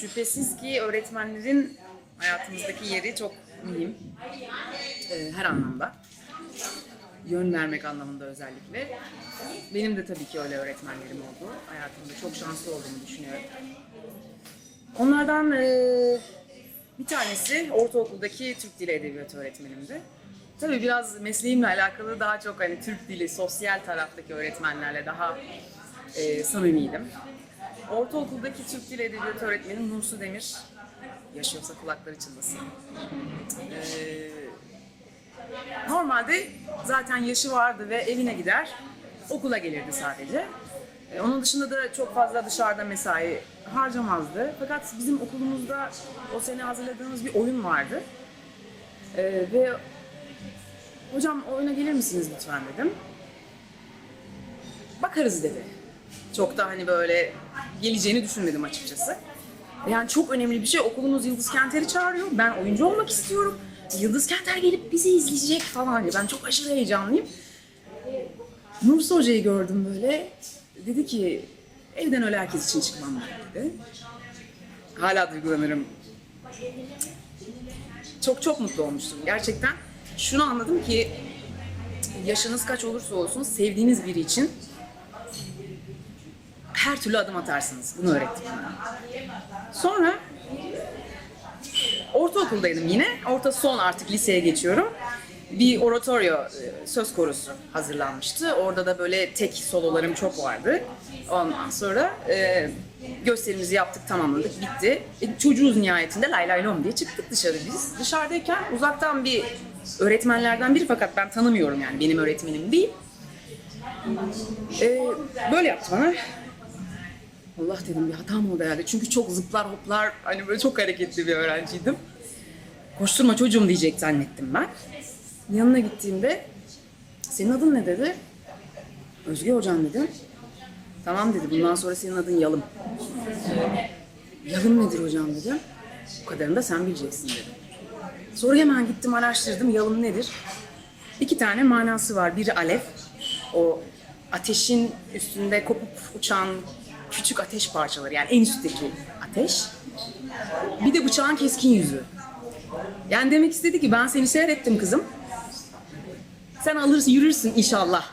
Şüphesiz ki öğretmenlerin hayatımızdaki yeri çok mühim. Ee, her anlamda. Yön vermek anlamında özellikle. Benim de tabii ki öyle öğretmenlerim oldu. Hayatımda çok şanslı olduğumu düşünüyorum. Onlardan eee, bir tanesi ortaokuldaki Türk Dili Edebiyatı öğretmenimdi. Tabii biraz mesleğimle alakalı daha çok hani Türk dili, sosyal taraftaki öğretmenlerle daha eee samimiydim. Ortaokuldaki Türk Dili Edebiyatı öğretmenim Nursu Demir. Yaşıyorsa kulakları çınlasın. Eee, normalde zaten yaşı vardı ve evine gider, okula gelirdi sadece. E, Onun dışında da çok fazla dışarıda mesai harcamazdı. Fakat bizim okulumuzda o sene hazırladığımız bir oyun vardı. E, ve hocam oyuna gelir misiniz lütfen dedim. Bakarız dedi. Çok da hani böyle geleceğini düşünmedim açıkçası. Yani çok önemli bir şey. Okulunuz Yıldız Kenter'i çağırıyor. Ben oyuncu olmak istiyorum. Yıldız Kenter gelip bizi izleyecek falan diye. Ben çok aşırı heyecanlıyım. Nursu Hoca'yı gördüm böyle. Dedi ki evden öyle herkes için çıkmam dedi. Hala duygulanırım. Çok çok mutlu olmuştum gerçekten. Şunu anladım ki yaşınız kaç olursa olsun sevdiğiniz biri için her türlü adım atarsınız. Bunu öğretti bana. Sonra ortaokuldaydım yine. Orta son artık liseye geçiyorum. Bir oratorio, e, söz korusu hazırlanmıştı. Orada da böyle tek sololarım çok vardı. Ondan sonra e, gösterimizi yaptık, tamamladık, bitti. E, çocuğuz nihayetinde lay lay lom diye çıktık dışarı biz. Dışarıdayken uzaktan bir öğretmenlerden biri fakat ben tanımıyorum yani benim öğretmenim değil. E, böyle yaptı bana. Allah dedim bir hatam oldu herhalde. Çünkü çok zıplar hoplar hani böyle çok hareketli bir öğrenciydim. Koşturma çocuğum diyecek zannettim ben. Yanına gittiğimde senin adın ne dedi? Özge hocam dedim. Tamam dedi bundan sonra senin adın Yalım. Yalım nedir hocam dedim. Bu kadarını da sen bileceksin dedim. Sonra hemen gittim araştırdım Yalım nedir? İki tane manası var. Biri alev. O ateşin üstünde kopup uçan küçük ateş parçaları yani en üstteki ateş. Bir de bıçağın keskin yüzü. Yani demek istedi ki ben seni seyrettim kızım. Sen alırsın yürürsün inşallah.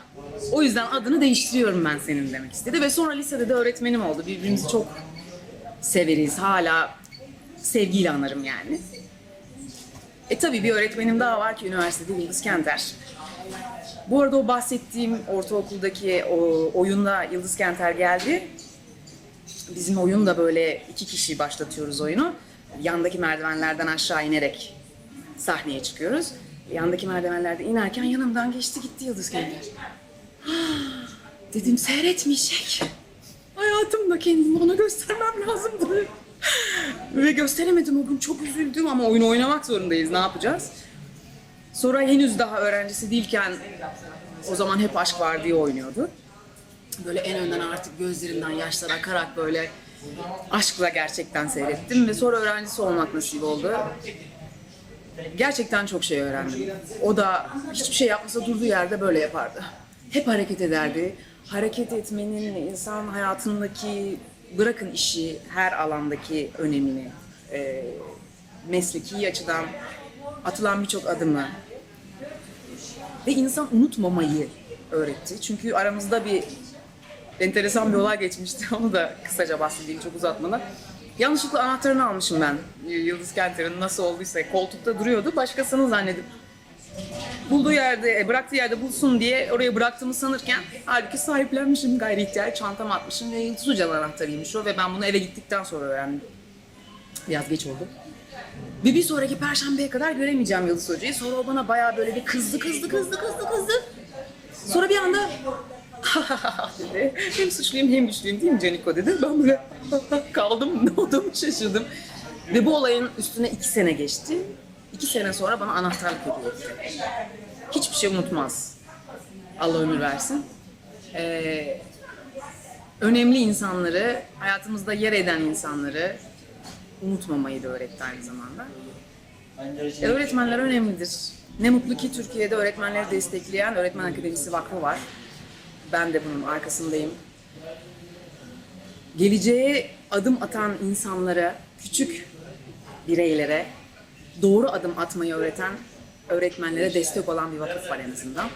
O yüzden adını değiştiriyorum ben senin demek istedi. Ve sonra lisede de öğretmenim oldu. Birbirimizi çok severiz. Hala sevgiyle anarım yani. E tabii bir öğretmenim daha var ki üniversitede Yıldız Kenter. Bu arada o bahsettiğim ortaokuldaki o oyunda Yıldız Kenter geldi. Bizim oyun da böyle iki kişi başlatıyoruz oyunu. Yandaki merdivenlerden aşağı inerek sahneye çıkıyoruz. Yandaki merdivenlerde inerken yanımdan geçti gitti Yıldız Kenter. Ah, Dedim seyretmeyecek. Hayatımda kendimi ona göstermem lazımdı. Ve gösteremedim o gün çok üzüldüm ama oyun oynamak zorundayız ne yapacağız? Sonra henüz daha öğrencisi değilken o zaman hep aşk var diye oynuyordu. Böyle en önden artık gözlerimden yaşlar akarak böyle aşkla gerçekten seyrettim ve sonra öğrencisi olmak nasip oldu. Gerçekten çok şey öğrendim. O da hiçbir şey yapmasa durduğu yerde böyle yapardı. Hep hareket ederdi. Hareket etmenin insan hayatındaki bırakın işi her alandaki önemini, e, mesleki açıdan atılan birçok adımı ve insan unutmamayı öğretti. Çünkü aramızda bir enteresan bir olay geçmişti. Onu da kısaca bahsedeyim çok uzatmadan. Yanlışlıkla anahtarını almışım ben. Yıldız Kenter'in nasıl olduysa koltukta duruyordu. Başkasını zannedip bulduğu yerde, e, bıraktığı yerde bulsun diye oraya bıraktığımı sanırken halbuki sahiplenmişim gayri ihtiyar çantama atmışım ve Yıldız Hoca'nın anahtarıymış o ve ben bunu eve gittikten sonra öğrendim. Biraz geç oldu. Ve bir sonraki perşembeye kadar göremeyeceğim Yıldız Hoca'yı. Sonra o bana bayağı böyle bir kızdı, kızdı, kızdı, kızdı, kızdı. Sonra bir anda dedi. Hem suçluyum hem güçlüyüm değil mi Caniko dedi. Ben böyle kaldım, ne olduğumu şaşırdım. Ve bu olayın üstüne iki sene geçti. İki sene sonra bana anahtarlık hediye. Hiçbir şey unutmaz. Allah ömür versin. Ee, önemli insanları, hayatımızda yer eden insanları unutmamayı da öğretti aynı zamanda. E, öğretmenler önemlidir. Ne mutlu ki Türkiye'de öğretmenleri destekleyen Öğretmen Akademisi Vakfı var. Ben de bunun arkasındayım. geleceğe adım atan insanlara, küçük bireylere doğru adım atmayı öğreten öğretmenlere destek olan bir vakıf var en azından.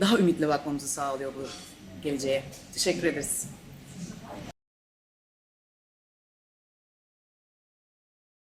Daha ümitli bakmamızı sağlıyor bu geleceğe. Teşekkür ederiz.